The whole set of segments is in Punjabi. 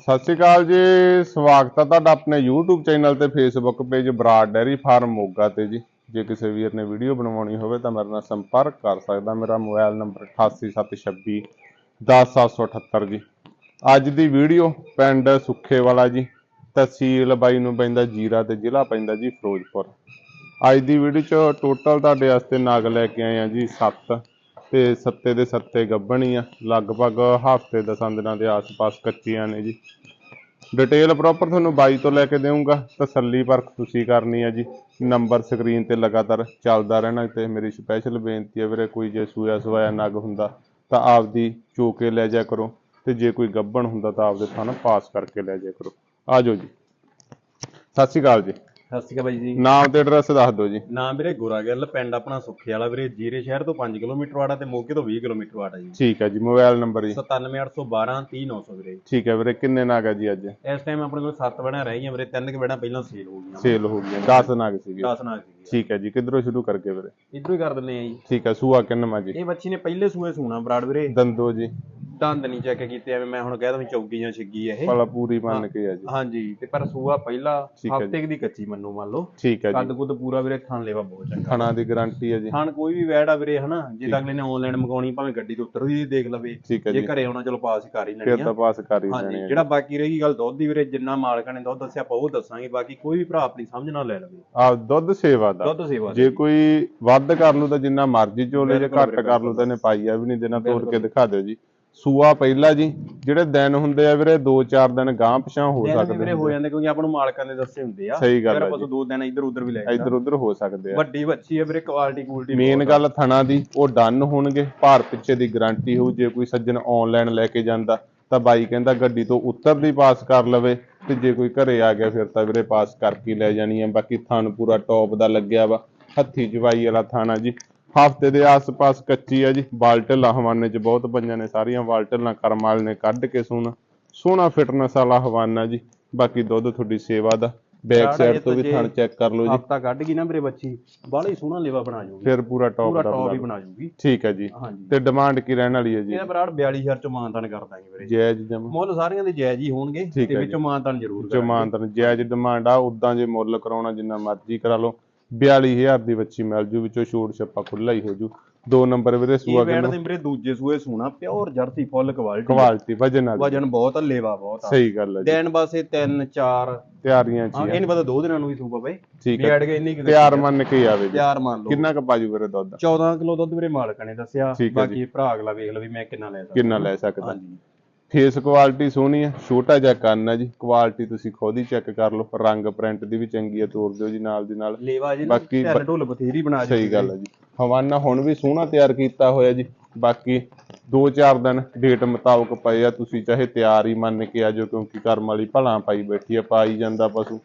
ਸਤਿ ਸ਼੍ਰੀ ਅਕਾਲ ਜੀ, ਸਵਾਗਤ ਹੈ ਤੁਹਾਡਾ ਆਪਣੇ YouTube ਚੈਨਲ ਤੇ Facebook page Brar dairy farm Moga ਤੇ ਜੀ। ਜੇ ਕਿਸੇ ਵੀਰ ਨੇ ਵੀਡੀਓ ਬਣਵਾਉਣੀ ਹੋਵੇ ਤਾਂ ਮੇਰੇ ਨਾਲ ਸੰਪਰਕ ਕਰ ਸਕਦਾ। ਮੇਰਾ ਮੋਬਾਈਲ ਨੰਬਰ 8876 10778 ਜੀ। ਅੱਜ ਦੀ ਵੀਡੀਓ ਪਿੰਡ ਸੁੱਖੇ ਵਾਲਾ ਜੀ, ਤਹਿਸੀਲ ਬਾਈ ਨੂੰ ਪੈਂਦਾ ਜੀਰਾ ਤੇ ਜ਼ਿਲ੍ਹਾ ਪੈਂਦਾ ਜੀ ਫਿਰੋਜ਼ਪੁਰ। ਅੱਜ ਦੀ ਵੀਡੀਓ ਚ ਟੋਟਲ ਤੁਹਾਡੇ ਵਾਸਤੇ ਨਾਗ ਲੈ ਕੇ ਆਏ ਆ ਜੀ 7 ਤੇ ਸੱਤੇ ਦੇ ਸੱਤੇ ਗੱਭਣੀ ਆ। ਲਗਭਗ ਹਫ਼ਤੇ ਦਸਾਂ ਦਿਨਾਂ ਦੇ ਆਸ-ਪਾਸ ਕੱਚੀਆਂ ਨੇ ਜੀ। ਡਿਟੇਲ ਪ੍ਰੋਪਰ ਤੁਹਾਨੂੰ ਬਾਈ ਤੋਂ ਲੈ ਕੇ ਦੇਵਾਂਗਾ ਤਸੱਲੀ ਪਰਖ ਤੁਸੀਂ ਕਰਨੀ ਹੈ ਜੀ। ਨੰਬਰ ਸਕਰੀਨ ਤੇ ਲਗਾਤਾਰ ਚੱਲਦਾ ਰਹਿਣਾ ਤੇ ਮੇਰੀ ਸਪੈਸ਼ਲ ਬੇਨਤੀ ਹੈ ਵੀਰੇ, ਕੋਈ ਜੇ ਸੂਇਆ ਸਵਾਇਆ ਨਗ ਹੁੰਦਾ ਤਾਂ ਆਪਦੀ ਚੋ ਕੇ ਲੈ ਜਾ ਕਰੋ। ਤੇ ਜੇ ਕੋਈ ਗੱਬਣ ਹੁੰਦਾ ਤਾਂ ਆਪਦੇ ਥਾਂ ਪਾਸ ਕਰਕੇ ਲੈ ਜਾ ਕਰੋ। ਆਜੋ ਜੀ। ਸਤਿ ਸ਼੍ਰੀ ਅਕਾਲ ਜੀ। ਸਤਿ ਸ਼੍ਰੀ ਅਕਾਲ ਬਾਈ ਜੀ। ਨਾਮ ਤੇ ਐਡਰੈਸ ਦੱਸ ਦਿਓ ਜੀ। ਨਾਮ ਵੀਰੇ ਗੋਰਾ ਗਿੱਲ ਪਿੰਡ ਆਪਣਾ ਸੁੱਖੇ ਵਾਲਾ ਵੀਰੇ ਜੀਰੇ ਸ਼ਹਿਰ ਤੋਂ 5 ਕਿਲੋਮੀਟਰ ਵਾੜਾ ਤੇ ਮੋਗੇ ਤੋਂ 20 ਕਿਲੋਮੀਟਰ ਵਾੜਾ ਜੀ। ਠੀਕ ਹੈ ਜੀ ਮੋਬਾਈਲ ਨੰਬਰ ਜੀ। 97812 30900 ਵੀਰੇ। ਠੀਕ ਹੈ ਵੀਰੇ ਕਿੰਨੇ ਨਗ ਹੈ ਜੀ ਅੱਜ? ਇਸ ਟਾਈਮ ਆਪਣੇ ਕੋਲ 7 ਬਣਾ ਰਹਿ ਗਈਆਂ ਵੀਰੇ ਤਿੰਨ ਕਿ ਬਣਾ ਪਹਿਲਾਂ ਸੇਲ ਹੋ ਗਈਆਂ। ਸੇਲ ਹੋ ਗਈਆਂ 10 ਨਗ ਸੀਗੇ। 10 ਨਾਲ ਸੀ ਠੀਕ ਹੈ ਜੀ ਕਿੱਧਰੋਂ ਸ਼ੁਰੂ ਕਰਕੇ ਵੀਰੇ? ਇਧਰੋਂ ਹੀ ਕਰ ਦਿੰਨੇ ਆ ਜੀ। ਠੀਕ ਹੈ ਸੂਆ ਕਿੰਨਵਾਂ ਜੀ? ਇਹ ਬੱਚੀ ਨੇ ਪਹਿਲੇ ਸੂਏ ਸੂਣਾ ਬਰਾੜ ਵੀਰੇ। ਦੰਦੋ ਜੀ। ਦੰਦ ਨਹੀਂ ਚੈੱਕ ਕੀਤੇ ਐਵੇਂ ਮੈਂ ਹੁਣ ਕਹਿ ਦਵਾਂ ਚੌਗੀ ਜਾਂ ਛਿੱਗੀ ਆ ਇਹ। ਭਲਾ ਪੂਰੀ ਮੰਨ ਕੇ ਆ ਜੀ। ਹਾਂਜੀ ਤੇ ਪਰ ਸੂਆ ਪਹਿਲਾ ਹੈ। ਹਫ਼ਤੇ ਦੀ ਕੱਚੀ ਮੰਨੂ ਮੰਨ ਲਓ। ਠੀਕ ਹੈ ਕੱਦ ਜੀ। ਕੁੱਦ ਪੂਰਾ ਵੀਰੇ ਥਣ ਲੇਵਾ ਬਹੁਤ ਚੰਗਾ। ਥਣਾ ਦੀ ਗਾਰੰਟੀ ਹੈ ਜੀ। ਥਣ ਕੋਈ ਵੀ ਵੈੜ ਆ ਵੀਰੇ ਹਨਾ ਜੇ ਤਾਂ ਅਗਲੇ ਨੇ ਆਨਲਾਈਨ ਮੰਗਾਉਣੀ ਭਾਵੇਂ ਗੱਡੀ ਤੋਂ ਉੱਤਰ ਵੀ ਦੇਖ ਲਵੇ। ਹੈ ਜੇ ਘਰੇ ਆਉਣਾ ਚਲੋ ਪਾਸ ਹੀ ਕਰ ਹੀ ਲੈਣੀ ਫਿਰ ਆ। ਤਾਂ ਪਾਸ ਕਰ ਹੀ ਲੈਣੇ ਆ ਜਿਹੜਾ ਬਾਕੀ ਰਹੀ ਗੱਲ ਦੁੱਧ ਦੀ ਵੀਰੇ ਜਿੰਨਾ ਮਾਲਕਾਂ ਨੇ ਦੁੱਧ ਦੱਸਿਆ ਆਪਾਂ ਉਹ ਦੱਸਾਂਗੇ ਬਾਕੀ ਕੋਈ ਵੀ ਭਰਾ ਆਪਣੀ ਸਮਝ ਨਾਲ ਲੈ ਲਵੇ। ਆ ਦੁੱਧ ਸੇਵਾ ਦਾ। ਦੁੱਧ ਸੇਵਾ ਦੀ। ਜੇ ਕੋਈ ਵੱਧ ਕਰ ਲੂ ਤਾਂ ਜਿੰਨਾ ਮਰਜ਼ੀ ਚੋਲੇ ਜੇ ਘੱਟ ਕਰ ਲੂ ਤਾਂ ਇਹਨੇ ਪਾਈਆ ਵੀ ਨਹੀਂ ਦੇਣਾ ਤੋੜ ਕੇ ਦਿਖਾ ਦਿਓ ਜੀ। ਸੂਆ ਪਹਿਲਾ ਜੀ ਜਿਹੜੇ ਦਿਨ ਹੁੰਦੇ ਆ ਵੀਰੇ 2-4 ਦਿਨ ਗਾਂ ਪਛਾਂ ਹੋ ਸਕਦੇ ਵੀਰੇ ਹੋ ਜਾਂਦੇ ਕਿਉਂਕਿ ਆਪਾਂ ਨੂੰ ਮਾਲਕਾਂ ਨੇ ਦੱਸੇ ਹੁੰਦੇ ਆ। ਸਹੀ ਗੱਲ ਹੈ ਆਪਾਂ ਦੋ ਦਿਨ ਇੱਧਰ ਉੱਧਰ ਵੀ ਲੈ ਇੱਧਰ ਜਾਂਦੇ ਉੱਧਰ ਹੋ ਸਕਦੇ ਆ। ਵੱਡੀ ਬੱਚੀ ਹੈ ਵੀਰੇ ਕੁਆਲਿਟੀ ਕੁਆਲਿਟੀ ਮੇਨ ਗੱਲ ਥਣਾ ਦੀ ਉਹ ਡਨ ਹੋਣਗੇ ਭਾਰ ਪਿੱਛੇ ਦੀ ਗਾਰੰਟੀ ਹੋਊ ਜੇ ਕੋਈ ਸੱਜਣ ਆਨਲਾਈਨ ਲੈ ਕੇ ਜਾਂਦਾ ਤਾਂ ਬਾਈ ਕਹਿੰਦਾ ਗੱਡੀ ਤੋਂ ਉੱਤਰਦੀ ਪਾਸ ਕਰ ਲਵੇ ਤੇ ਜੇ ਕੋਈ ਘਰੇ ਆ ਗਿਆ ਫਿਰ ਤਾਂ ਵੀਰੇ ਪਾਸ ਕਰਕੇ ਲੈ ਜਾਣੀ ਹੈ ਬਾਕੀ ਥਣ ਪੂਰਾ ਟੌਪ ਦਾ ਲੱਗਿਆ ਵਾ ਹੱਥੀ ਜਵਾਈ ਵਾਲਾ ਥਾਣਾ ਜੀ। ਹਫ਼ਤੇ ਦੇ ਆਸ-ਪਾਸ ਕੱਚੀ ਆ ਜੀ ਬਾਲਟਲ ਹਵਾਨੇ ਚ ਬਹੁਤ ਪੰਜਾਂ ਨੇ ਸਾਰੀਆਂ ਬਾਲਟਲਾਂ ਕਰਮਾਲ ਨੇ ਕੱਢ ਕੇ ਸੋਹਣਾ ਸੋਹਣਾ ਫਿਟਨੈਸ ਵਾਲਾ ਹਵਾਨਾ ਜੀ ਬਾਕੀ ਦੁੱਧ ਤੁਹਾਡੀ ਸੇਵਾ ਦਾ ਬੈਕ ਸਾਈਡ ਇਹ ਤੋਂ ਵੀ ਥਣ ਚੈੱਕ ਕਰ ਲਓ ਜੀ। ਹਫਤਾ ਕੱਢ ਗਈ ਨਾ ਵੀਰੇ ਬੱਚੀ ਬਾਹਲਾ ਸੋਹਣਾ ਲੇਵਾ ਬਣਾ ਜੂਗੀ ਫਿਰ ਪੂਰਾ ਟੌਪ ਪੂਰਾ ਦਾ ਟੌਪ ਹੀ ਬਣਾ ਜੂਗੀ ਠੀਕ ਹੈ ਜੀ। ਤੇ ਡਿਮਾਂਡ ਕੀ ਰਹਿਣ ਵਾਲੀ ਹੈ ਜੀ? ਇਹਦਾ ਬਰਾੜ 42000 ਚ ਮਾਨਤਾਨ ਕਰ ਦਾਂਗੇ ਵੀਰੇ ਜਾਇਜ਼ ਜਮ। ਮੁੱਲ ਸਾਰਿਆਂ ਦੇ ਜਾਇਜ਼ ਹੀ ਹੋਣਗੇ ਤੇ ਵਿੱਚੋਂ ਮਾਨਤਾਨ ਜ਼ਰੂਰ ਜੋ ਮਾਨਤਨ ਜਾਇਜ਼ ਡਿਮਾਂਡ ਆ ਉਦਾਂ ਜੇ ਮੁੱਲ ਕਰਾਉਣਾ ਜਿੰਨਾ ਮਰਜ਼ੀ ਕਰਾ ਲਓ। 42000 ਦੀ ਬੱਚੀ ਮਿਲ ਜੂ ਵਿੱਚੋਂ ਛੋੜ ਛੱਪਾ ਖੁੱਲਾ ਹੀ ਹੋ ਜੂ। ਦੋ ਨੰਬਰ ਵੀਰੇ ਸੂਆ ਇਹ ਬੈਡ ਕਿਲੋ ਦੇ ਵੀਰੇ ਦੂਜੇ ਸੂਏ ਸੂਣਾ pure jersey full quality quality ਵਜਨ ਵਾਲੀ। ਵਜਨ ਬਹੁਤ ਆ ਲੇਵਾ ਬਹੁਤ ਆ। ਸਹੀ ਗੱਲ ਹੈ ਜੀ। ਦਿਨ ਬਸੇ 3 4 ਤਿਆਰੀਆਂ ਚ ਹਾਂ ਹੀ ਇਹ ਆ ਨਹੀਂ ਪਤਾ ਦੋ ਦਿਨਾਂ ਨੂੰ ਵੀ ਸੂਪਾ ਬਈ। ਠੀਕ ਹੈ ਗਏ ਇੰਨੀ ਕੁ ਤਿਆਰ ਮੰਨ ਕੇ ਹੀ ਆਵੇ ਜੀ। ਤਿਆਰ ਮੰਨ ਲਓ। ਕਿੰਨਾ ਕ ਪਾਜੂ ਵੀਰੇ ਦੁੱਧ? 14 ਕਿਲੋ ਦੁੱਧ ਵੀਰੇ ਮਾਲਕਾਂ ਨੇ ਦੱਸਿਆ। ਠੀਕ ਹੈ ਬਾਕੀ ਭਰਾ ਅਗਲਾ ਵੇਖ ਲਓ ਵੀ ਮੈਂ ਕਿੰਨਾ ਲੈ ਸਕਦਾ। ਕਿੰਨਾ ਲੈ ਸਕਦਾ। ਹਾਂਜੀ। ਫੇਸ ਕੁਆਲਿਟੀ ਸੋਹਣੀ ਹੈ ਛੋਟਾ ਜਿਹਾ ਕੰਨ ਹੈ ਜੀ ਕੁਆਲਿਟੀ ਤੁਸੀਂ ਖੁਦ ਹੀ ਚੈੱਕ ਕਰ ਲਓ ਰੰਗ ਪ੍ਰਿੰਟ ਦੀ ਵੀ ਚੰਗੀ ਹੈ ਤੋੜ ਦਿਓ ਜੀ ਨਾਲ ਦੀ ਨਾਲ। ਲੇਵਾ ਜੀ ਬਾਕੀ ਬਾਕੀ ਢੋਲ ਬਥੇਰੀ ਬਣਾ ਜੀ ਸਹੀ ਗੱਲ ਹੈ ਜੀ। ਹਵਾਨਾ ਹੁਣ ਵੀ ਸੋਹਣਾ ਤਿਆਰ ਕੀਤਾ ਹੋਇਆ ਜੀ ਬਾਕੀ 2-4 ਦਿਨ ਡੇਟ ਮੁਤਾਬਕ ਪਏ ਆ ਤੁਸੀਂ ਚਾਹੇ ਤਿਆਰ ਹੀ ਮੰਨ ਕੇ ਆ ਜਾਓ ਕਿਉਂਕਿ ਕਰਮ ਵਾਲੀ ਭਲਾਂ ਪਾਈ ਬੈਠੀ ਆ ਪਾਈ ਜਾਂਦਾ ਪਸ਼ੂ।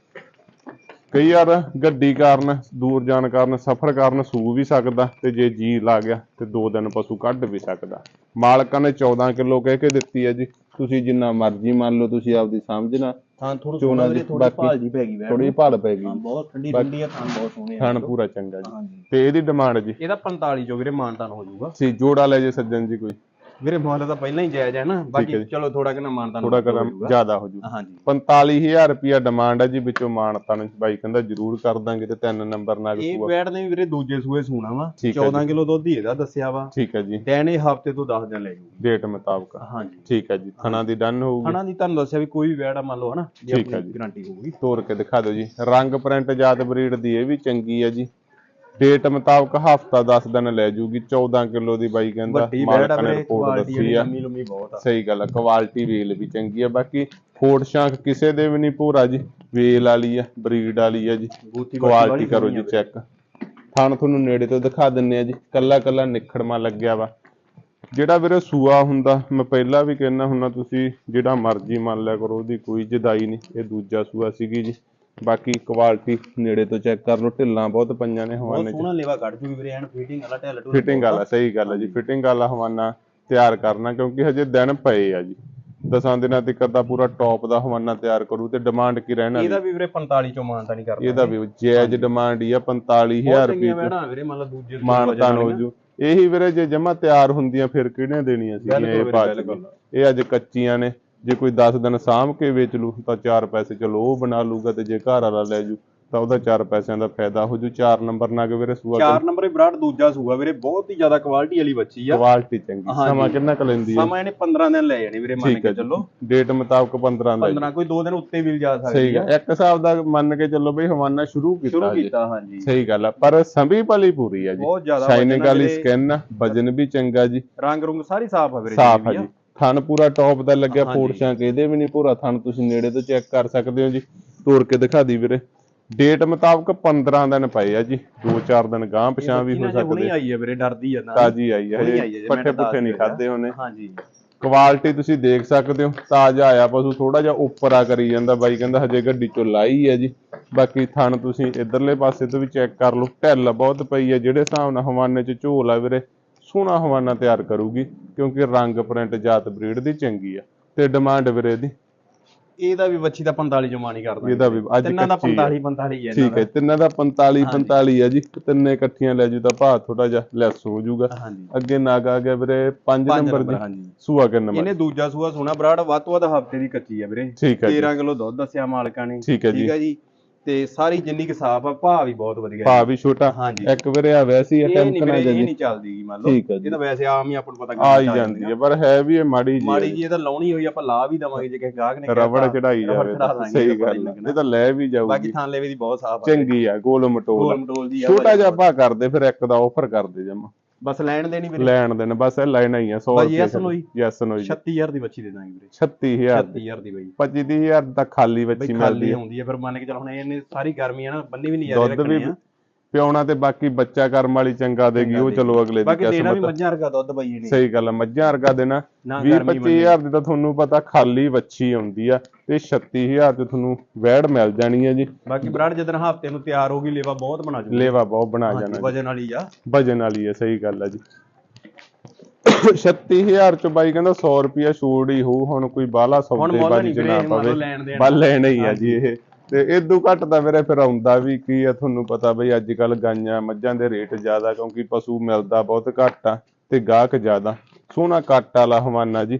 ਕਈ ਵਾਰ ਗੱਡੀ ਕਾਰਨ ਦੂਰ ਜਾਣ ਕਾਰਨ ਸਫ਼ਰ ਕਾਰਨ ਸੂ ਵੀ ਸਕਦਾ ਤੇ ਜੇ ਜੀ ਲਾ ਗਿਆ ਤੇ 2 ਦਿਨ ਪਸ਼ੂ ਕੱਢ ਵੀ ਸਕਦਾ। ਮਾਲਕਾਂ ਨੇ 14 ਕਿਲੋ ਕਹਿ ਕੇ ਦਿੱਤੀ ਹੈ ਜੀ ਤੁਸੀਂ ਜਿੰਨਾ ਮਰਜ਼ੀ ਮੰਨ ਲਓ ਤੁਸੀਂ ਆਪਦੀ ਸਮਝਣਾ ਹਾਂ ਥੋੜਾ ਚੋਣਾਂ ਸੋਨਾ ਦੀ ਥੋੜੀ ਭਾਲ ਜੀ ਪੈ ਗਈ ਥੋੜੀ ਭਾਲ ਪੈ ਗਈ। ਹਾਂ ਬਹੁਤ ਠੰਡੀ ਠੰਡੀ ਆ ਥਾਂ ਬਹੁਤ ਸੋਹਣੇ ਆ। ਖਾਣ ਪੂਰਾ ਚੰਗਾ ਜੀ। ਤੇ ਇਹਦੀ ਡਿਮਾਂਡ ਜੀ? ਇਹਦਾ 45 ਜੋ ਵੀਰੇ ਮਾਨਤਾਨ ਹੋ ਜਾਊਗਾ। ਸੀ ਜੋੜਾ ਲੈ ਜੇ ਸੱਜਣ ਜੀ ਕੋਈ। ਵੀਰੇ ਮੁੱਲ ਤਾਂ ਪਹਿਲਾਂ ਹੀ ਜਾਇਜ਼ ਹੈ ਨਾ ਬਾਕੀ ਜੀ। ਚਲੋ ਥੋੜਾ ਕਿਨਾ ਮਾਨਤਾਨ ਥੋੜਾ ਕਰਮ ਜ਼ਿਆਦਾ ਹੋ ਜੂ। ਹਾਂਜੀ। 45000 ਰੁਪਿਆ ਡਿਮਾਂਡ ਹੈ ਜੀ ਵਿੱਚੋਂ ਮਾਨਤਾ ਨੂੰ ਬਾਈ ਕਹਿੰਦਾ ਜ਼ਰੂਰ ਕਰ ਦਾਂਗੇ ਤੇ ਤਿੰਨ ਨੰਬਰ ਨਾਲ ਇਹ ਵੈੜ ਨੇ ਵੀਰੇ ਦੂਜੇ ਸੂਏ ਸੂਣਾ ਵਾ ਠੀਕ ਹੈ 14 ਕਿਲੋ ਦੁੱਧ ਹੀ ਇਹਦਾ ਦੱਸਿਆ ਵਾ। ਠੀਕ ਹੈ ਜੀ। ਦਿਨ ਇਹ ਹਫ਼ਤੇ ਤੋਂ 10 ਦਿਨ ਲੈ ਜੂਗੀ ਡੇਟ ਮੁਤਾਬਕ। ਹਾਂਜੀ। ਠੀਕ ਹੈ ਜੀ। ਥਣਾ ਦੀ ਡਨ ਹੋਊਗੀ। ਹਣਾ ਦੀ ਤੁਹਾਨੂੰ ਦੱਸਿਆ ਵੀ ਕੋਈ ਵੀ ਵੈੜ ਆ ਮੰਨ ਲਓ ਹਨਾ ਜੇ ਆਪਣੀ ਗਾਰੰਟੀ ਹੋਊਗੀ। ਤੋੜ ਕੇ ਦਿਖਾ ਦਿਓ ਜੀ। ਰੰਗ ਪ੍ਰਿੰਟ ਜਾਤ ਬਰੀਡ ਦੀ ਇਹ ਵੀ ਚੰਗੀ ਹੈ ਜੀ। ਡੇਟ ਮੁਤਾਬਕ ਹਫਤਾ 10 ਦਿਨ ਲੈ ਜੂਗੀ 14 ਕਿਲੋ ਦੀ ਬਾਈ ਕਹਿੰਦਾ ਵੱਡੀ ਵੈੜ ਆ ਵੀਰੇ ਰਿਪੋਰਟ ਕੁਆਲਿਟੀ ਆ। ਲੰਮੀ ਲੰਮੀ ਬਹੁਤ ਆ। ਸਹੀ ਗੱਲ ਆ ਕੁਆਲਿਟੀ ਵੇਲ ਵੀ ਚੰਗੀ ਆ ਬਾਕੀ ਫੋੜ ਸ਼ਾਂਖ ਕਿਸੇ ਦੇ ਵੀ ਨਹੀਂ ਭੂਰਾ ਜੀ ਵੇਲ ਵਾਲੀ ਆ ਬਰੀਡ ਵਾਲੀ ਆ ਜੀ ਕੁਆਲਿਟੀ ਕਰੋ ਜੀ ਚੈੱਕ ਥਣ ਤੁਹਾਨੂੰ ਨੇੜੇ ਤੋਂ ਦਿਖਾ ਦਿੰਨੇ ਆ ਜੀ ਕੱਲਾ ਕੱਲਾ ਨਿਖੜਮਾ ਲੱਗਿਆ ਵਾ। ਜਿਹੜਾ ਵੀਰੇ ਸੂਆ ਹੁੰਦਾ ਮੈਂ ਪਹਿਲਾਂ ਵੀ ਕਹਿੰਦਾ ਹੁੰਨਾ ਤੁਸੀਂ ਜਿਹੜਾ ਮਰਜ਼ੀ ਮੰਨ ਲਿਆ ਕਰੋ ਉਹਦੀ ਕੋਈ ਜਦਾਈ ਨਹੀਂ ਇਹ ਦੂਜਾ ਸੂਆ ਸੀਗੀ ਜੀ। ਬਾਕੀ ਕੁਆਲਿਟੀ ਨੇੜੇ ਤੋਂ ਚੈੱਕ ਕਰ ਲਓ ਢਿੱਲਾਂ ਬਹੁਤ ਪਈਆਂ ਨੇ ਬਹੁਤ ਹਵਾਨੇ 'ਚ। ਸੋਹਣਾ ਲੇਵਾ ਕੱਢ ਜੂਗੀ ਵੀਰੇ ਐਨ ਫਿਟਿੰਗ ਵਾਲਾ ਢਿੱਲ ਢੁੱਲ ਫਿਟਿੰਗ ਵਾਲਾ ਸਹੀ ਗੱਲ ਹੈ ਜੀ ਫਿਟਿੰਗ ਵਾਲਾ ਹਵਾਨਾ ਤਿਆਰ ਕਰਨਾ ਕਿਉਂਕਿ ਹਜੇ ਦਿਨ ਪਏ ਆ ਜੀ। ਦਸਾਂ ਦਿਨਾਂ ਤੱਕ ਦਾ ਪੂਰਾ ਟੌਪ ਦਾ ਹਵਾਨਾ ਤਿਆਰ ਕਰੂ ਤੇ ਡਿਮਾਂਡ ਕੀ ਰਹਿਣਾ ਇਹਦਾ ਵੀ ਵੀਰੇ 45 ਚੋਂ ਮਾਨਤਾ ਨਹੀਂ ਕਰਦਾ ਇਹਦਾ ਵੀ ਜਾਇਜ਼ ਡਿਮਾਂਡ ਹੀ ਆ 45000 ਬਹੁਤ ਰੁਪਏ ਚੰਗੀਆਂ ਚ। ਵੈੜਾਂ ਵੀਰੇ ਮੰਨ ਲਓ ਦੂਜੇ ਸੂਏ ਮਾਨਤਾਨ ਹੋ ਜੂ। ਇਹੀ ਵੀਰੇ ਜੇ ਜਮਾ ਤਿਆਰ ਹੁੰਦੀਆਂ ਫਿਰ ਕਿਹੜੀਆਂ ਦੇਣੀਆਂ ਬਿਲਕੁਲ ਇਹ ਬਿਲਕੁਲ। ਇਹ ਅੱਜ ਕੱਚੀਆਂ ਨੇ। ਜੇ ਕੋਈ 10 ਦਿਨ ਸਾਂਭ ਕੇ ਵੇਚ ਲੂ ਤਾਂ 4 ਪੈਸੇ ਚਲੋ ਉਹ ਬਣਾ ਲੂਗਾ ਤੇ ਜੇ ਘਰ ਵਾਲਾ ਲੈ ਜੂ ਤਾਂ ਉਹਦਾ 4 ਪੈਸਿਆਂ ਦਾ ਫਾਇਦਾ ਹੋ ਜੂ। 4 ਨੰਬਰ ਨਗ ਵੀਰੇ ਸੂਆ ਚਾਰ ਨੰਬਰ ਇਹ ਬਰਾੜ ਦੂਜਾ ਸੂਆ ਵੀਰੇ ਬਹੁਤ ਹੀ ਜ਼ਿਆਦਾ ਕੁਆਲਿਟੀ ਵਾਲੀ ਬੱਚੀ ਆ। ਕੁਆਲਿਟੀ ਚੰਗੀ। ਹਾਂਜੀ। ਸਮਾਂ ਕਿੰਨਾ ਕੁ ਲੈਂਦੀ ਹੈ? ਸਮਾਂ ਇਹਨੇ 15 ਦਿਨ ਲੈ ਜਾਣੇ ਵੀਰੇ ਮੰਨ ਠੀਕ ਹੈ ਕੇ ਚੱਲੋ। ਡੇਟ ਮੁਤਾਬਕ 15 ਦਾ 15 ਕੋਈ 2 ਦਿਨ ਉੱਤੇ ਵੀ ਜਾ ਸਕਦੀ ਸਹੀ ਗੱਲ। ਇੱਕ ਹਿਸਾਬ ਦਾ ਮੰਨ ਕੇ ਚੱਲੋ ਬਈ ਹਵਾਨਾ ਸ਼ੁਰੂ ਸ਼ੁਰੂ ਕੀਤਾ ਜੀ। ਕੀਤਾ ਹਾਂਜੀ। ਸਹੀ ਗੱਲ ਆ। ਪਰ ਸੰਭੀ ਭਲੀ ਪੂਰੀ ਆ ਜੀ। ਬਹੁਤ ਜ਼ਿਆਦਾ ਸ਼ਾਈਨਿੰਗ ਵਜਨ ਆ ਵਾਲੀ ਵੀਰੇ। ਸਕਿਨ ਵਜਨ ਵੀ ਚੰਗਾ ਜੀ। ਰੰਗ ਰੁੰਗ ਸਾਰੀ ਸਾਫ਼ ਆ ਵੀਰੇ ਸਾਫ਼ ਆ। ਜੀ। ਥਣ ਪੂਰਾ ਟੌਪ ਦਾ ਲੱਗਿਆ। ਫੋਰਸ਼ਾਂ ਕਿ ਇਹਦੇ ਵੀ ਨਹੀਂ ਪੂਰਾ ਥਣ ਤੁਸੀਂ ਨੇੜੇ ਤੋਂ ਚੈੱਕ ਕਰ ਸਕਦੇ ਹੋ ਜੀ। ਤੋੜ ਕੇ ਦਿਖਾ ਦੀ ਵੀਰੇ। ਡੇਟ ਮੁਤਾਬਕ 15 ਦਿਨ ਪਏ ਆ ਜੀ। 2-4 ਦਿਨ ਗਾਂ ਪਛਾਂ ਵੀ ਹੋ ਸਕਦੇ। ਆਈ ਆ ਵੀਰੇ ਡਰਦੀ ਆ ਨਾ। ਤਾਜੀ ਆਈ ਹੈ ਹੈ ਹਜੇ ਪੱਠੇ ਪੁੱਠੇ ਨਹੀਂ ਖਾਦੇ ਉਹਨੇ। ਹਾਂਜੀ। ਕੁਆਲਿਟੀ ਤੁਸੀਂ ਦੇਖ ਸਕਦੇ ਹੋ ਤਾਜ਼ਾ ਆਇਆ ਪਸ਼ੂ ਥੋੜਾ ਜਿਹਾ ਉੱਪਰ ਆ ਕਰੀ ਜਾਂਦਾ। ਬਾਈ ਕਹਿੰਦਾ ਹਜੇ ਗੱਡੀ ਚੋਂ ਲਾਈ ਹੈ ਜੀ। ਬਾਕੀ ਥਣ ਤੁਸੀਂ ਇਧਰਲੇ ਪਾਸੇ ਤੋਂ ਵੀ ਚੈੱਕ ਕਰ ਲਓ। ਢਿੱਲ ਬਹੁਤ ਪਈ ਹੈ ਜਿਹੜੇ ਹਿਸਾਬ ਨਾਲ ਹਵਾਨੇ 'ਚ ਝੋਲ ਆ ਵੀਰੇ। ਸੋਹਣਾ ਹਵਾਨਾ ਤਿਆਰ ਕਰੂਗੀ ਕਿਉਂਕਿ ਰੰਗ ਪ੍ਰਿੰਟ ਜਾਤ ਬਰੀਡ ਦੀ ਚੰਗੀ ਆ ਤੇ ਡਿਮਾਂਡ ਵੀਰੇ ਇਹਦੀ ਇਹਦਾ ਵੀ ਬੱਚੀ ਦਾ 45 ਜਮਾਨੀ ਕਰਦਾ ਇਹਦਾ ਵੀ ਅੱਜ ਤਿੰਨਾਂ ਦਾ ਕੱਚੀ ਆ। 45 45 ਹੈ ਠੀਕ ਹੈ ਤਿੰਨਾਂ ਦਾ 45 45 ਆ ਜੀ ਤਿੰਨੇ ਇਕੱਠੀਆਂ ਲੈ ਜੂ ਤਾਂ ਭਾਅ ਥੋੜਾ ਜਿਹਾ ਲੈਸ ਹੋ ਜਾਊਗਾ ਅੱਗੇ ਨਾਗ ਆ ਗਿਆ ਵੀਰੇ 5 ਪੰਜ ਨੰਬਰ ਦੀ। ਸੂਆ ਕਿੰਨਾ ਨੰਬਰ ਇਹਨੇ ਦੂਜਾ ਸੂਆ ਸੋਨਾ ਬਰਾੜ ਵੱਧ ਤੋਂ ਵੱਧ ਹਫ਼ਤੇ ਦੀ ਕੱਚੀ ਵੀਰੇ। ਹੈ ਜੀ। 13 ਕਿਲੋ ਦੁੱਧ ਦੱਸਿਆ ਮਾਲਕਾਂ ਨੇ। ਠੀਕ ਹੈ ਜੀ। ਤੇ ਸਾਰੀ ਜਿੰਨੀ ਕਿ ਸਾਫ਼ ਆ ਭਾਅ ਵੀ ਬਹੁਤ ਵਧੀਆ ਭਾਅ ਵੀ ਛੋਟਾ। ਹਾਂਜੀ। ਇੱਕ ਵੀਰੇ ਆ ਵੈਸੀ ਇਹ ਅਟੈਂਪਟ ਨਹੀਂ ਨਾ ਵੀਰੇ ਇਹ ਜਾਜੀ ਨਹੀਂ ਚੱਲਦੀ ਗੀ ਮੰਨ ਲਓ। ਠੀਕ ਹੈ ਜੀ। ਇਹ ਤਾਂ ਵੈਸੇ ਆਮ ਹੀ ਆਪਾਂ ਨੂੰ ਪਤਾ ਆ ਹੀ ਗਾਹਕ ਜਾਂਦੀ ਹੈ ਪਰ ਹੈ ਵੀ ਇਹ ਮਾੜੀ ਜੀ ਮਾੜੀ ਜੀ ਇਹ ਤਾਂ ਲਾਉਣੀ ਹੋਈ ਆਪਾਂ ਲਾ ਵੀ ਦਵਾਂਗੇ ਜੇ ਕਿਸੇ ਗਾਹਕ ਨੇ ਰਬੜ ਕਹਿਤਾ, ਚੜਾਈ ਰਬੜ ਜਾਵੇ ਤਾਂ। ਦਾਂਗੇ, ਸਹੀ ਗੱਲ ਨਹੀਂ ਹੈ। ਇਹ ਤਾਂ ਲੈ ਵੀ ਬਾਕੀ ਜਾਊਗੀ। ਥਾਂ ਲੈਵੇ ਦੀ ਬਹੁਤ ਸਾਫ਼ ਆ। ਚੰਗੀ ਆ ਗੋਲ ਮਟੋਲ ਗੋਲ ਮਟੋਲ ਦੀ ਆ ਛੋਟਾ ਜਿਹਾ ਭਾ ਕਰਦੇ ਫਿਰ ਇੱਕ ਦਾ ਆਫਰ ਕਰਦੇ ਜਮਾ। ਬਸ ਲੈਣ ਦੇਣੀ ਵੀਰੇ? ਲੈਣ ਦੇਣ ਬਸ ਇਹ ਲੈਣਾ ਹੀ ਆ 100 ਬਾਈ ਰੁਪਏ yes ਨੋ ਜੀ? ਯੈਸ ਨੋ ਜੀ। 36000 ਦੀ ਬੱਚੀ ਦੇ ਦਾਂਗੇ ਵੀਰੇ। 36000 ਦੀ। 36000 ਦੀ ਬਾਈ। 25000 ਦਾ ਖਾਲੀ ਬਈ ਬੱਚੀ ਖਾਲੀ ਮਿਲਦੀ ਹੈ ਹੁੰਦੀ ਹੈ ਫਿਰ ਮੰਨ ਕੇ ਚੱਲ ਹੁਣ ਇਹਨੇ ਸਾਰੀ ਗਰਮੀ ਹੈ ਨਾ ਬੰਨੀ ਵੀ ਨਹੀਂ ਜਾ ਦੁੱਧ ਵੀ ਪਿਉਣਾ ਤੇ ਬਾਕੀ ਬੱਚਾ ਕਰਮ ਵਾਲੀ ਚੰਗਾ ਦੇਗੀ ਉਹ ਚਲੋ ਅਗਲੇ ਦੀ ਬਾਕੀ ਦੇਣਾ ਵੀ ਕਿਸਮਤ ਮੱਝਾਂ ਵਰਗਾ ਦੁੱਧ ਬਾਈ ਇਹਨੇ ਸਹੀ ਗੱਲ ਆ ਮੱਝਾਂ ਵਰਗਾ ਦੇਣਾ। ਨਾ 20 ਗਰਮੀ 25000 ਦੀ ਤਾਂ ਤੁਹਾਨੂੰ ਪਤਾ ਖਾਲੀ ਵੱਛੀ ਆਉਂਦੀ ਆ ਤੇ 36000 ਤੇ ਤੁਹਾਨੂੰ ਵੈੜ ਮਿਲ ਜਾਣੀ ਹੈ ਜੀ। ਬਾਕੀ ਬਰਾੜ ਜਦੋਂ ਹਫ਼ਤੇ ਨੂੰ ਤਿਆਰ ਹੋਗੀ ਲੇਵਾ ਬਹੁਤ ਬਣਾ ਜੂ ਲੇਵਾ ਬਹੁਤ ਬਣਾ ਜਾਣਾ ਵਜਨ ਵਾਲੀ ਆ। ਵਜਨ ਵਾਲੀ ਹੈ ਸਹੀ ਗੱਲ ਹੈ ਜੀ। 36000 ਚ ਬਾਈ ਕਹਿੰਦਾ 100 ਰੁਪਿਆ ਛੋੜ ਹੀ ਹੋਊ ਹੁਣ ਕੋਈ ਬਾਹਲਾ ਸੌਦੇ ਬਾਜੀ ਚ ਨਾ ਪਵੇ। ਬੱਲ ਲੈਣਾ ਹੀ ਆ ਜੀ ਇਹ। ਤੇ ਇਦੋਂ ਘੱਟ ਤਾਂ ਵੀਰੇ ਫਿਰ ਆਉਂਦਾ ਵੀ ਕੀ ਆ ਤੁਹਾਨੂੰ ਪਤਾ ਬਈ ਅੱਜ ਕੱਲ ਗਾਈਆਂ ਮੱਝਾਂ ਦੇ ਰੇਟ ਜ਼ਿਆਦਾ ਕਿਉਂਕਿ ਪਸ਼ੂ ਮਿਲਦਾ ਬਹੁਤ ਘੱਟ ਆ ਤੇ ਗਾਹਕ ਜ਼ਿਆਦਾ। ਸੋਹਣਾ ਕੱਟ ਵਾਲਾ ਹਵਾਨਾ ਜੀ।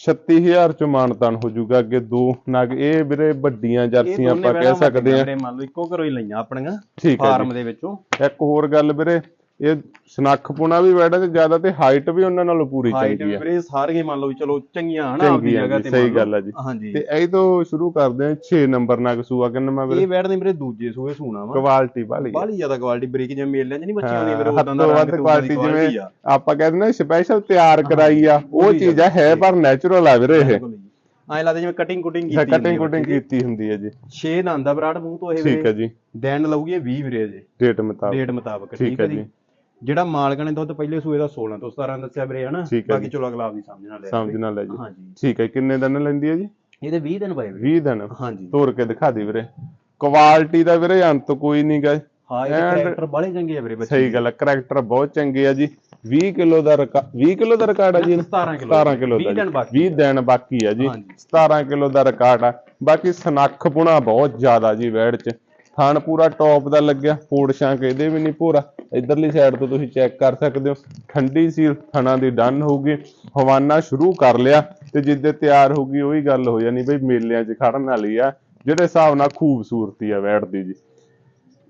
36000 ਚ ਮਾਨਤਾਨ ਹੋ ਜਾਊਗਾ ਅੱਗੇ ਦੋ ਨਗ ਇਹ ਵੀਰੇ ਵੱਡੀਆਂ ਜਰਸੀਆਂ ਆਪਾਂ ਕਹਿ ਸਕਦੇ ਆ। ਮੰਨ ਲਓ ਇੱਕੋ ਘਰੋਂ ਹੀ ਲਈਆਂ ਆਪਣੀਆਂ ਠੀਕ ਹੈ ਫਾਰਮ ਦੇ ਵਿੱਚੋਂ। ਇੱਕ ਹੋਰ ਗੱਲ ਵੀਰੇ ਇਹ ਸਨੱਖਪੁਣਾ ਵੀ ਵੈੜਾ ਤੇ ਜ਼ਿਆਦਾ ਤੇ ਹਾਈਟ ਵੀ ਉਹਨਾਂ ਨਾਲੋਂ ਪੂਰੀ ਹਾਈਟ ਚੰਗੀ ਆ। ਵੀਰੇ ਸਾਰੀਆਂ ਮੰਨ ਲਓ ਚਲੋ ਚੰਗੀਆਂ ਹਨਾ ਆਪਦੀ ਚੰਗੀ ਆ ਜਗ੍ਹਾ ਤੇ ਸਹੀ। ਗੱਲ ਆ ਜੀ। ਹਾਂਜੀ। ਤੇ ਇਹ ਤੋਂ ਸ਼ੁਰੂ ਕਰਦੇ ਆ 6 ਨੰਬਰ ਨਾਲ ਸੂਆ ਕਿੰਨਾ ਮੈਂ ਵੀਰੇ? ਇਹ ਬੈਠਦੇ ਵੀਰੇ ਦੂਜੇ ਸੂਏ ਸੂਣਾ ਵਾ। ਕੁਆਲਿਟੀ ਵਾਲੀ ਆ। ਬਾਹਲੀ ਜ਼ਿਆਦਾ ਕੁਆਲਿਟੀ ਬ੍ਰੇਕ ਜਿਵੇਂ ਮੇਲਿਆਂ 'ਚ ਨਹੀਂ ਬੱਚੀਆਂ ਹੁੰਦੀਆਂ ਵੀਰੇ ਹਾਂ, ਉਦਾਂ ਦਾ ਰੰਗ ਕੁਆਲਿਟੀ ਦੀ ਜਿਵੇਂ ਆਪਾਂ ਕਹਿੰਦੇ ਨਾ ਸਪੈਸ਼ਲ ਤਿਆਰ ਕਰਾਈ ਆ ਉਹ ਚੀਜ਼ ਆ ਹੈ ਪਰ ਨੈਚੁਰਲ ਆ ਵੀਰੇ ਇਹ। ਐਂ ਲੱਗਦਾ ਜਿਵੇਂ ਕਟਿੰਗ ਕੁਟਿੰਗ ਕੀਤੀ ਕਟਿੰਗ ਕੁਟਿੰਗ ਕੀਤੀ ਹੁੰਦੀ ਹੈ ਜੀ। 6 ਦਾ ਆਂਦਾ ਬਰਾੜ ਮੂੰਹ ਤੋਂ ਇਹ ਠੀਕ ਹੈ ਜੀ। ਦਿਨ ਲਊਗੀ ਇਹ 20 ਵੀਰੇ ਜੇ ਡੇਟ ਮੁਤਾਬਕ। ਡੇਟ ਮੁਤਾਬਕ ਠੀਕ ਹੈ ਹੈ ਜੀ। ਜਿਹੜਾ ਮਾਲਕਾਂ ਨੇ ਦੁੱਧ ਪਹਿਲੇ ਸੂਏ ਦਾ 16 ਤੋਂ 17 ਦੱਸਿਆ ਵੀਰੇ ਹਨਾ? ਠੀਕ ਹੈ ਬਾਕੀ ਚਲੋ ਅਗਲਾ ਆਪਦੀ ਸਮਝ ਨਾਲ ਲੈ ਸਮਝ ਨਾਲ ਲੈ ਜੀ ਹਾਂਜੀ। ਠੀਕ ਹੈ ਕਿੰਨੇ ਦਿਨ ਲੈਂਦੀ ਹੈ ਜੀ? ਇਹਦੇ 20 ਦਿਨ ਪਏ ਵੀਰੇ 20 ਦਿਨ। ਹਾਂਜੀ। ਤੋੜ ਕੇ ਦਿਖਾ ਦੀ ਵੀਰੇ। ਕੁਆਲਿਟੀ ਦਾ ਵੀਰੇ ਅੰਤ ਕੋਈ ਨਹੀਂ ਗਾ। ਹਾਂ ਇਹ ਕੈਰੈਕਟਰ ਬਾਲੇ ਚੰਗੇ ਆ ਵੀਰੇ ਬੱਚੇ ਸਹੀ ਗੱਲ ਹੈ ਕਰੈਕਟਰ ਬਹੁਤ ਚੰਗੇ ਆ ਜੀ। 20 ਕਿਲੋ ਦਾ ਰਿਕਾ 20 ਕਿਲੋ ਦਾ ਰਿਕਾਰਡ ਆ ਜੀ? 17 ਕਿਲੋ। 17 ਕਿਲੋ ਦਾ 20 ਦਿਨ। ਬਾਕੀ 20 ਦਿਨ ਬਾਕੀ ਆ ਜੀ। ਹਾਂਜੀ। 17 ਕਿਲੋ ਦਾ ਰਿਕਾਰਡ ਆ। ਬਾਕੀ ਸਨੱਖ ਪੁਣਾ ਬਹੁਤ ਜ਼ਿਆਦਾ ਜੀ ਵੈੜ ਚ। ਥਾਣ ਪੂਰਾ ਟੌਪ ਦਾ ਲੱਗਿਆ ਫੋੜ ਸ਼ਾਂਕ ਇਹਦੇ ਵੀ ਨਹੀਂ ਪੂਰਾ ਇਧਰਲੀ ਸਾਈਡ ਤੋਂ ਤੁਸੀਂ ਚੈੱਕ ਕਰ ਸਕਦੇ ਹੋ। ਠੰਡੀ ਸੀਲ ਥਣਾ ਦੀ ਡਨ ਹੋਊਗੀ ਹਵਾਨਾ ਸ਼ੁਰੂ ਕਰ ਲਿਆ ਤੇ ਜਿੱਦੇ ਤਿਆਰ ਹੋਊਗੀ ਉਹੀ ਗੱਲ ਹੋ ਜਾਣੀ ਬਈ ਮੇਲਿਆਂ 'ਚ ਖੜਨ ਵਾਲੀ ਆ, ਜਿਹੜੇ ਹਿਸਾਬ ਨਾਲ ਖੂਬਸੂਰਤੀ ਆ ਵੈੜ ਦੀ ਜੀ।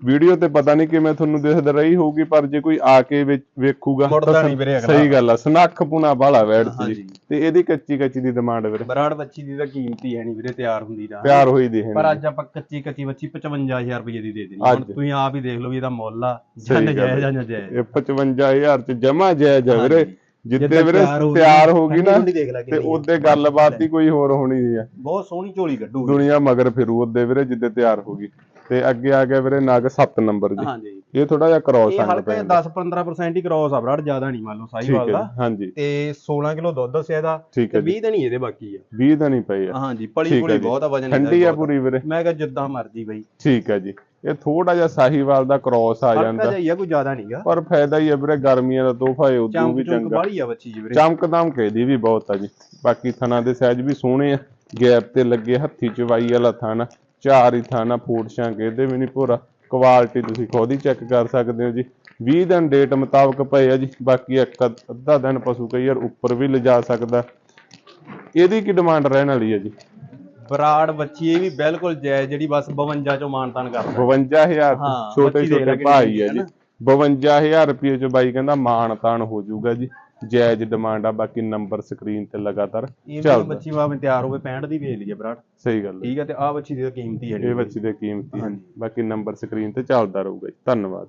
ਵੀਡੀਓ ਤੇ ਪਤਾ ਨਹੀਂ ਕਿਵੇਂ ਤੁਹਾਨੂੰ ਦਿਖਦ ਰਹੀ ਹੋਊਗੀ ਪਰ ਜੇ ਕੋਈ ਆ ਕੇ ਵੇਖ- ਵੇਖੂਗਾ ਮੁੜਦਾ ਨਹੀਂ ਵੀਰੇ ਅਗਲਾ। ਸਹੀ ਗੱਲ ਆ ਸਨੱਖ ਪੁਣਾ ਵਾਲਾ ਵੈੜ ਸੀ ਹਾਂਜੀ। ਤੇ ਇਹਦੀ ਕੱਚੀ ਕੱਚੀ ਦੀ ਡਿਮਾਂਡ ਵੀਰੇ ਬਰਾੜ ਬੱਚੀ ਦੀ ਤਾਂ ਕੀਮਤੀ ਹੈ ਨਹੀਂ ਵੀਰੇ ਤਿਆਰ ਹੁੰਦੀ ਦਾ ਪਿਆਰ ਹੋਈ ਦੀ ਪਰ ਹੈ ਅੱਜ ਆਪਾਂ ਕੱਚੀ ਕੱਚੀ ਬੱਚੀ 55000 ਰੁਪਏ ਦੀ ਦੇ ਦੇਣੀ ਹੁਣ ਅੱਜ। ਤੁਸੀਂ ਆਪ ਹੀ ਦੇਖ ਲਓ ਵੀ ਇਹਦਾ ਮੁੱਲ ਆ ਸਹੀ ਜਾਂ ਗੱਲ ਜਾਇਜ਼ ਹੈ। ਜਾਂ ਜਾਇਜ਼ ਇਹ 55000 ਚ ਜਮਾ ਜਾਇਜ਼ ਆ ਵੀਰੇ ਹਾਂਜੀ। ਜਿੱਦੇ ਜਿੱਦਾਂ ਵੀਰੇ ਤਿਆਰ ਤਿਆਰ ਹੋਗੀ ਨਾ ਠੰਡੀ ਦੇਖ ਲੈ ਤੇ ਕਿੰਨੀ। ਉਹਦੇ ਗੱਲਬਾਤ ਹੀ ਕੋਈ ਹੋਰ ਹੋਣੀ ਆ ਬਹੁਤ ਸੋਹਣੀ ਝੋਲੀ ਕੱਢੂਗੀ ਦੁਨੀਆ ਮਗਰ ਫਿਰੂ ਉਹਦੇ ਵੀਰੇ ਜਿੱਦੇ ਤਿਆਰ ਹੋਗੀ ਤੇ ਅੱਗੇ ਆ ਗਿਆ ਵੀਰੇ ਨਗ 7 ਨੰਬਰ ਜੀ। ਹਾਂਜੀ। ਇਹ ਥੋੜਾ ਜਿਹਾ ਕ੍ਰੋਸ ਇਹ ਹਲਕਾ ਪੈ ਜਿਹਾ 10-15% ਹੀ ਕ੍ਰੋਸ ਆ ਬਰਾੜ ਜ਼ਿਆਦਾ ਨਹੀਂ ਮੰਨ ਲਓ ਹੈ ਸਾਈਵਾਲ ਦਾ। ਹਾਂਜੀ। ਤੇ 16 ਕਿਲੋ ਦੁੱਧ ਦੱਸਿਆ ਇਹਦਾ ਠੀਕ ਤੇ ਹੈ ਜੀ। 20 ਦਿਨ ਹੀ ਇਹਦੇ ਬਾਕੀ ਆ। 20 ਤਾਂ ਨਹੀਂ ਪਏ ਆ। ਹਾਂਜੀ ਪਲੀ ਹੈ ਜੀ। ਬਹੁਤ ਆ ਵਜਨ ਠੰਡੀ ਆ ਪੂਰੀ ਵੀਰੇ। ਮੈਂ ਕਿਹਾ ਜਿੱਦਾਂ ਮਰਜ਼ੀ ਬਈ। ਠੀਕ ਹੈ ਜੀ। ਇਹ ਥੋੜਾ ਜਿਹਾ ਸਾਹੀਵਾਲ ਦਾ ਕ੍ਰੋਸ ਆ ਹਲਕਾ ਜਾਂਦਾ। ਜਿਹਾ ਹੀ ਆ ਕੋਈ ਜ਼ਿਆਦਾ ਨਹੀਂਗਾ ਪਰ ਫਾਇਦਾ ਹੀ ਹੈ ਵੀਰੇ ਗਰਮੀਆਂ ਦਾ ਤੋਹਫਾ ਹੈ ਉਦੋਂ ਚਮਕ ਵੀ ਚਮਕ ਚੰਗਾ। ਬਾਹਲੀ ਆ ਬੱਚੀ ਜੀ ਵੀਰੇ। ਚਮਕਦਮ ਕਹਿੰਦੀ ਵੀ ਬਹੁਤ ਆ ਜੀ। ਬਾਕੀ ਥਣਾ ਦੇ ਸਾਈਜ਼ ਵੀ ਸੋਹਣੇ ਆ। ਗੈਪ ਤੇ ਲੱਗੇ ਹੱਥੀ ਚਵਾਈ ਵਾਲਾ ਥਣ। ਚਾਰ ਹੀ ਥਾਣਾ ਫੋੜ ਸ਼ਾਂਕ ਇਹਦੇ ਵੀ ਨਹੀਂ ਪੂਰਾ ਕੁਆਲਿਟੀ ਤੁਸੀਂ ਖੁਦ ਹੀ ਚੈੱਕ ਕਰ ਸਕਦੇ ਹੋ ਜੀ। 20 ਦਿਨ ਡੇਟ ਮੁਤਾਬਕ ਪਏ ਆ ਜੀ ਬਾਕੀ ਇੱਕ ਅੱਧ- ਦਿਨ ਪਸ਼ੂ ਕਈ ਵਾਰ ਉੱਪਰ ਵੀ ਲਿਜਾ ਸਕਦਾ। ਇਹਦੀ ਕੀ ਡਿਮਾਂਡ ਰਹਿਣ ਵਾਲੀ ਹੈ ਜੀ? ਬਰਾੜ ਬੱਚੀ ਇਹ ਵੀ ਬਿਲਕੁਲ ਜਾਇਜ਼ ਜਿਹੜੀ ਬਸ 52 ਚੋਂ ਮਾਨਤਾਨ ਕਰਦਾ। 52000 ਹਾਂ, ਛੋਟੇ ਛੋਟੇ ਭਾਈ ਹੈ ਜੀ। ਨਾ। 52000 ਰੁਪਏ ਚ ਬਾਈ ਕਹਿੰਦਾ ਮਾਣ ਤਾਣ ਹੋ ਜਾਊਗਾ ਜੀ। ਜਾਇਜ਼ ਡਿਮਾਂਡ ਆ ਬਾਕੀ ਨੰਬਰ ਸਕਰੀਨ ਤੇ ਲਗਾਤਾਰ ਚੱਲਦਾ। ਬੱਚੀ ਭਾਵੇਂ ਤਿਆਰ ਹੋਵੇ 65 ਦੀ ਵੇਚ ਲਈਏ ਬਰਾੜ ਸਹੀ ਗੱਲ ਠੀਕ ਹੈ ਤੇ ਆਹ ਬੱਚੀ ਦੀ ਤਾਂ ਕੀਮਤੀ ਹੈ ਇਹ ਬੱਚੀ ਦੇ ਕੀਮਤੀ ਹੈ। ਹਾਂਜੀ। ਬਾਕੀ ਨੰਬਰ ਸਕਰੀਨ ਤੇ ਚੱਲਦਾ ਰਹੂਗਾ ਜੀ। ਧੰਨਵਾਦ।